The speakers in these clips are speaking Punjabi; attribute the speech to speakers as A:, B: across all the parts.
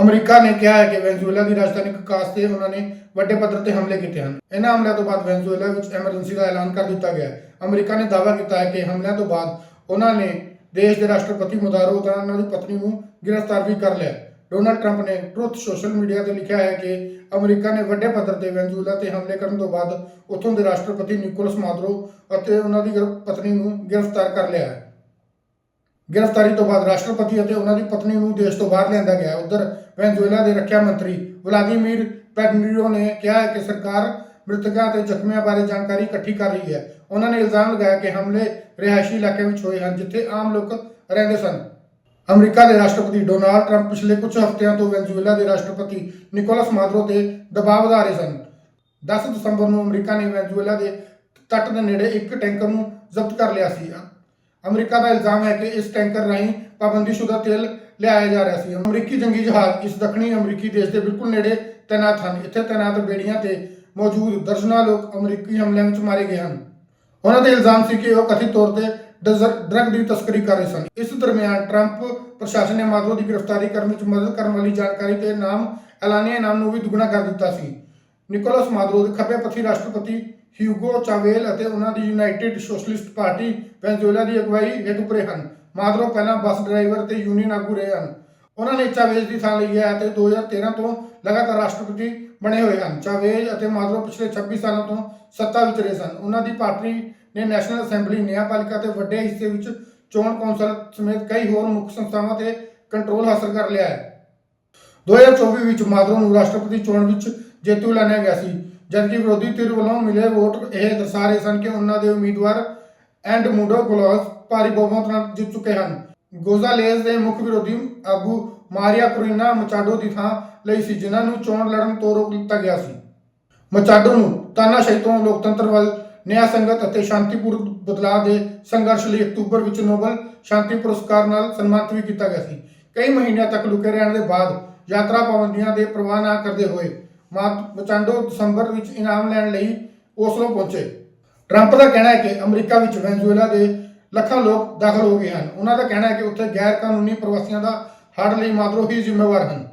A: ਅਮਰੀਕਾ ਨੇ ਕਿਹਾ ਹੈ ਕਿ ਵੈਨਜ਼ੂਏਲਾ ਦੀ ਰਾਜਧਾਨੀ ਕਕਾਸ ਤੇ ਉਹਨਾਂ ਨੇ ਵੱਡੇ ਪੱਧਰ ਤੇ ਹਮਲੇ ਕੀਤੇ ਹਨ। ਇਹਨਾਂ ਹਮਲਿਆਂ ਤੋਂ ਬਾਅਦ ਵੈਨਜ਼ੂਏਲਾ ਵਿੱਚ ਐਮਰਜੈਂਸੀ ਦਾ ਐਲਾਨ ਕਰ ਦਿੱਤਾ ਗਿਆ ਹੈ। ਅਮਰੀਕਾ ਨੇ ਦਾਅਵਾ ਕੀਤਾ ਹੈ ਕਿ ਹਮਲਿਆਂ ਤੋਂ ਬਾਅਦ ਉਹਨਾਂ ਨੇ ਦੇਸ਼ ਦੇ ਰਾਸ਼ਟਰਪਤੀ ਮੁਦਾਰੋ ਅਤੇ ਉਹਨਾਂ ਦੀ ਪਤਨੀ ਨੂੰ ਗ੍ਰਿਫਤਾਰ ਵੀ ਕਰ ਲਿਆ ਡੋਨਲਡ ਟਰੰਪ ਨੇ ਟਰੁੱਥ ਸੋਸ਼ਲ ਮੀਡੀਆ ਤੇ ਲਿਖਿਆ ਹੈ ਕਿ ਅਮਰੀਕਾ ਨੇ ਵੱਡੇ ਪੱਧਰ ਤੇ ਵੈਨਜ਼ੂਏਲਾ ਤੇ ਹਮਲੇ ਕਰਨ ਤੋਂ ਬਾਅਦ ਉੱਥੋਂ ਦੇ ਰਾਸ਼ਟਰਪਤੀ ਨਿਕੋਲਸ ਮਾਦਰੋ ਅਤੇ ਉਹਨਾਂ ਦੀ ਗ੍ਰਿਫ- ਪਤਨੀ ਨੂੰ ਗ੍ਰਿਫਤਾਰ ਕਰ ਲਿਆ ਹੈ। ਗ੍ਰਿਫਤਾਰੀ ਤੋਂ ਬਾਅਦ ਰਾਸ਼ਟਰਪਤੀ ਅਤੇ ਉਹਨਾਂ ਦੀ ਪਤਨੀ ਨੂੰ ਦੇਸ਼ ਤੋਂ ਬਾਹਰ ਲਿਆਂਦਾ ਗਿਆ ਉਧਰ ਵੈਨਜ਼ੂਏਲਾ ਦੇ ਰੱਖਿਆ ਮੰਤਰੀ ਵਲਾਦੀਮੀਰ ਪੈਡਨੀਰੋ ਨੇ ਕਿਹਾ ਹੈ ਕਿ ਸਰਕਾਰ ਮ੍ਰਿਤਕਾਂ ਤੇ ਜ਼ਖਮੀਆਂ ਬਾਰੇ ਜਾਣਕਾਰੀ ਇਕੱਠੀ ਕਰ ਰਹੀ ਹੈ। ਉਹਨਾਂ ਨੇ ਇਲਜ਼ਾਮ ਲਗਾਇਆ ਕਿ ਹਮਲੇ ਰਿਹਾਇਸ਼ੀ ਇਲਾਕੇ ਵਿੱਚ ਹੋਏ ਹਨ, ਜਿੱਥੇ ਆਮ ਲੋਕ ਰਹਿੰਦੇ ਸਨ। ਅਮਰੀਕਾ ਦੇ ਰਾਸ਼ਟਰਪਤੀ ਡੋਨਾਲਡ ਟਰੰਪ ਪਿਛਲੇ ਕੁਝ ਹਫ਼ਤਿਆਂ ਤੋਂ ਵੈਨਜ਼ੂਏਲਾ ਦੇ ਰਾਸ਼ਟਰਪਤੀ ਨਿਕੋਲਸ ਮਾਦਰੋ ਤੇ ਦਬਾਅ ਵਧਾ ਰਹੇ ਸਨ। 10 ਦਸੰਬਰ ਨੂੰ ਅਮਰੀਕਾ ਨੇ ਵੈਨਜ਼ੂਏਲਾ ਦੇ ਤੱਟ ਦੇ ਨੇੜੇ ਇੱਕ ਟੈਂਕਰ ਨੂੰ ਜ਼ਬਤ ਕਰ ਲਿਆ ਸੀ। ਅਮਰੀਕਾ ਦਾ ਇਲਜ਼ਾਮ ਹੈ ਕਿ ਇਸ ਟੈਂਕਰ ਰਾਹੀਂ ਪਾਬੰਦੀਸ਼ੁਦਾ ਤੇਲ ਲਿਆਇਆ ਜਾ ਰਿਹਾ ਸੀ। ਅਮਰੀਕੀ ਜੰਗੀ ਜਹਾਜ਼ ਇਸ ਦੱਖਣੀ ਅਮਰੀਕੀ ਦੇਸ਼ ਦੇ ਬਿਲਕੁਲ ਨੇੜੇ ਤੈਨਾਤ ਹਨ। ਇੱਥੇ ਤੈਨਾਤ ਬੇੜੀਆਂ ਤੇ ਮੌਜੂਦ ਦਰਜਨਾਂ ਲੋਕ ਅਮਰੀਕੀ ਹਮਲਿਆਂ ਵਿੱਚ ਮਾਰੇ ਗਏ ਹਨ। ਉਹਨਾਂ ਦੇ ਇਲਜ਼ਾਮ ਸੀ ਕਿ ਉਹ ਕਥਿਤ ਤੌਰ ਤੇ ਡਜ਼ਰ- ਡਰੱਗ ਦੀ ਤਸਕਰੀ ਕਰ ਰਹੇ ਸਨ। ਇਸ ਦਰਮਿਆਨ ਟਰੰਪ ਪ੍ਰਸ਼ਾਸਨ ਨੇ ਮਾਦਰੋ ਦੀ ਗ੍ਰਿਫਤਾਰੀ ਕਰਨ ਵਿੱਚ ਮਦਦ ਕਰਨ ਵਾਲੀ ਜਾਣਕਾਰੀ ਤੇ ਨਾਮ ਐਲਾਨੀਆ ਨਾਮ ਨੂੰ ਵੀ ਦੁੱਗਣਾ ਕਰ ਦਿੱਤਾ ਸੀ। ਨਿਕੋਲਸ ਮਾਦਰੋ ਦੇ ਖੱਬੇ ਪੱਥੀ ਰਾਸ਼ਟਰਪਤੀ ਹਿਊਗੋ ਚਾਵੇਲ ਅਤੇ ਉਹਨਾਂ ਦੀ ਯੂਨਾਈਟਿਡ ਸੋਸ਼ਲਿਸਟ ਪਾਰਟੀ ਵੈਨਜ਼ੂਏਲਾ ਦੀ ਅਗਵਾਈ ਹੇਠ ਉਪਰੇ ਹਨ। ਮਾਦਰੋ ਪਹਿਲਾਂ ਬੱਸ ਡਰਾਈਵਰ ਤੇ ਯੂਨੀਅਨ ਆਗੂ ਰਹੇ ਹਨ। ਉਹਨਾਂ ਨੇ ਚਾਵੇਜ਼ ਦੀ ਥਾਂ ਲਈ ਹੈ ਅਤੇ 2013 ਤੋਂ ਲਗਾਤਾਰ ਰਾਸ਼ਟਰਪਤੀ ਬਣੇ ਹੋਏ ਹਨ। ਚਾਵੇਜ਼ ਅਤੇ ਮਾਦਰੋ ਪਿਛਲੇ 26 ਸਾਲਾਂ ਤੋਂ ਸੱਤਾ ਵਿੱਚ ਰਹੇ ਸਨ। ਉਹਨਾਂ ਦੀ ਪਾਰਟੀ ਨੇ ਨੈਸ਼ਨਲ ਅਸੈਂਬਲੀ ਨਿਆਂਪਾਲਿਕਾ ਤੇ ਵੱਡੇ ਹਿੱਸੇ ਵਿੱਚ ਚੋਣ ਕੌਂਸਲ ਸਮੇਤ ਕਈ ਹੋਰ ਮੁੱਖ ਸੰਸਥਾਵਾਂ ਤੇ ਕੰਟਰੋਲ ਹਾਸਲ ਕਰ ਲਿਆ ਹੈ। 2024 ਵਿੱਚ ਮਾਦਰੋ ਨੂੰ ਰਾਸ਼ਟਰਪਤੀ ਚੋਣ ਵਿੱਚ ਜੇਤੂ ਐਲਾਨਿਆ ਗਿਆ ਸੀ। ਜਦਕਿ ਵਿਰੋਧੀ ਧਿਰ ਵੱਲੋਂ ਮਿਲੇ ਵੋਟ, ਇਹ ਦਰਸਾ ਰਹੇ ਸਨ ਕਿ ਉਹਨਾਂ ਦੇ ਉਮੀਦਵਾਰ ਐਂਡ ਮੂਡੋ ਗਲੋਸ ਭਾਰੀ ਬਹੁਮਤ ਨਾਲ ਜਿੱਤ ਚੁੱਕੇ ਹਨ। ਗੋਜ਼ਾਲੇਜ਼ ਦੇ ਮੁੱਖ ਵਿਰੋਧੀ ਆਗੂ ਮਾਰੀਆ ਕੁਰੀਨਾ ਮਚਾਡੋ ਦੀ ਥਾਂ ਲਈ ਸੀ, ਜਿਨ੍ਹਾਂ ਨੂੰ ਚੋਣ ਲੜਨ ਤੋਂ ਰੋਕ ਦਿੱਤਾ ਗਿਆ ਸੀ। ਮਚਾਡੋ ਨੂੰ ਤਾਨਾਸ਼ਾਹੀ ਤੋਂ ਲੋਕਤੰਤਰ ਵੱਲ, ਨਿਆਂ ਸੰਗਤ ਅਤੇ ਸ਼ਾਂਤੀਪੂਰਨ ਬਦਲਾਅ ਦੇ ਸੰਘਰਸ਼ ਲਈ ਅਕਤੂਬਰ ਵਿੱਚ ਨੋਬਲ ਸ਼ਾਂਤੀ ਪੁਰਸਕਾਰ ਨਾਲ ਸਨਮਾਨਿਤ ਵੀ ਕੀਤਾ ਗਿਆ ਸੀ। ਕਈ ਮਹੀਨਿਆਂ ਤੱਕ ਲੁਕੇ ਰਹਿਣ ਦੇ ਬਾਅਦ ਯਾਤਰਾ ਪਾਬੰਦੀਆਂ ਦੇ ਪ੍ਰਵਾਹ ਨਾ ਕਰਦੇ ਹੋਏ ਮਾ- ਮਚਾਡੋ ਦਸੰਬਰ ਵਿੱਚ ਇਨਾਮ ਲੈਣ ਲਈ ਓਸਲੋ ਪਹੁੰਚੇ। ਟਰੰਪ ਦਾ ਕਹਿਣਾ ਹੈ ਕਿ ਅਮਰੀਕਾ ਵਿੱਚ ਵੈਨਜ਼ੂਏਲਾ ਦੇ ਲੱਖਾਂ ਲੋਕ ਦਾਖਲ ਹੋ ਗਏ ਹਨ। ਉਹਨਾਂ ਦਾ ਕਹਿਣਾ ਹੈ ਕਿ ਉੱਥੇ ਗੈਰ ਕਾਨੂੰਨੀ ਪ੍ਰਵਾਸੀਆਂ ਦਾ ਹੜ੍ਹ ਲਈ ਮਾਦਰੋ ਹੀ ਜ਼ਿੰਮੇਵਾਰ ਹਨ।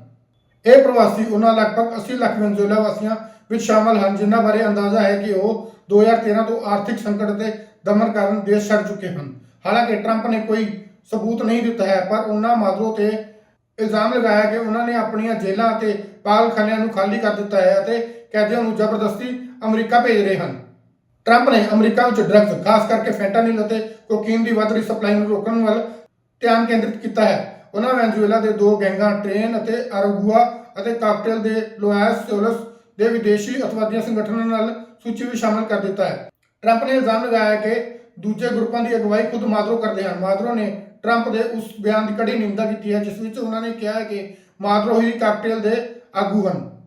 A: ਇਹ ਪ੍ਰਵਾਸੀ ਉਹਨਾਂ ਲਗਭਗ 80 ਲੱਖ ਵੈਨਜ਼ੂਏਲਾ ਵਾਸੀਆਂ ਵਿੱਚ ਸ਼ਾਮਲ ਹਨ, ਜਿਨ੍ਹਾਂ ਬਾਰੇ ਅੰਦਾਜ਼ਾ ਹੈ ਕਿ ਉਹ 2013 ਤੋਂ ਆਰਥਿਕ ਸੰਕਟ ਦੇ ਦਮਨ ਕਾਰਨ ਦੇਸ਼ ਛੱਡ ਚੁੱਕੇ ਹਨ। ਹਾਲਾਂਕਿ ਟਰੰਪ ਨੇ ਕੋਈ ਸਬੂਤ ਨਹੀਂ ਦਿੱਤਾ ਹੈ, ਪਰ ਉਹਨਾਂ ਮਾਦਰੋ ਤੇ ਇਲਜ਼ਾਮ ਲਗਾਇਆ ਕਿ ਉਹਨਾਂ ਨੇ ਆਪਣੀਆਂ ਜੇਲ੍ਹਾਂ ਅਤੇ ਪਾਗਲਖਾਨਿਆਂ ਨੂੰ ਖਾਲੀ ਕਰ ਦਿੱਤਾ ਹੈ ਅਤੇ ਕੈਦੀਆਂ ਨੂੰ ਜ਼ਬਰਦਸਤੀ ਅਮਰੀਕਾ ਭੇਜ ਰਹੇ ਹਨ। ਟਰੰਪ ਨੇ ਅਮਰੀਕਾ ਵਿੱਚ ਡਰੱਗਸ ਖਾਸ ਕਰਕੇ ਫੈਂਟਾਨਿਲ ਅਤੇ ਕੋਕੀਨ ਦੀ ਵੱਧ ਰਹੀ ਸਪਲਾਈ ਨੂੰ ਰੋਕਣ ਵੱਲ ਧਿਆਨ ਕੇਂਦਰਿਤ ਕੀਤਾ ਹੈ। ਉਹਨਾਂ ਵੈਨਜ਼ੂਏਲਾ ਦੇ ਦੋ ਗੈਂਗਾਂ, ਟ੍ਰੇਨ ਅਤੇ ਅਰਗੂਆ ਅਤੇ ਕਾਕਟੇਲ ਦੇ ਲੋਇਸ ਸੋਲਸ ਦੇ ਵਿਦੇਸ਼ੀ ਅਤਵਾਦੀਆਂ ਸੰਗਠਨਾਂ ਨਾਲ ਸੂਚੀ ਵਿੱਚ ਸ਼ਾਮਲ ਕਰ ਦਿੱਤਾ ਹੈ। ਟਰੰਪ ਨੇ ਇਲਜ਼ਾਮ ਲਗਾਇਆ ਕਿ ਦੂਜੇ ਗਰੁੱਪਾਂ ਦੀ ਅਗਵਾਈ ਖੁਦ ਮਾਦਰੋ ਕਰਦੇ ਹਨ। ਮਾਦਰੋ ਨੇ ਟਰੰਪ ਦੇ ਉਸ ਬਿਆਨ ਦੀ ਕੜੀ ਨਿੰਦਾ ਕੀਤੀ ਹੈ, ਜਿਸ ਵਿੱਚ ਉਹਨਾਂ ਨੇ ਕਿਹਾ ਹੈ ਕਿ ਮਾਦਰੋ ਹੀ ਕਾਕਟੇਲ ਦੇ ਆਗੂ ਹਨ।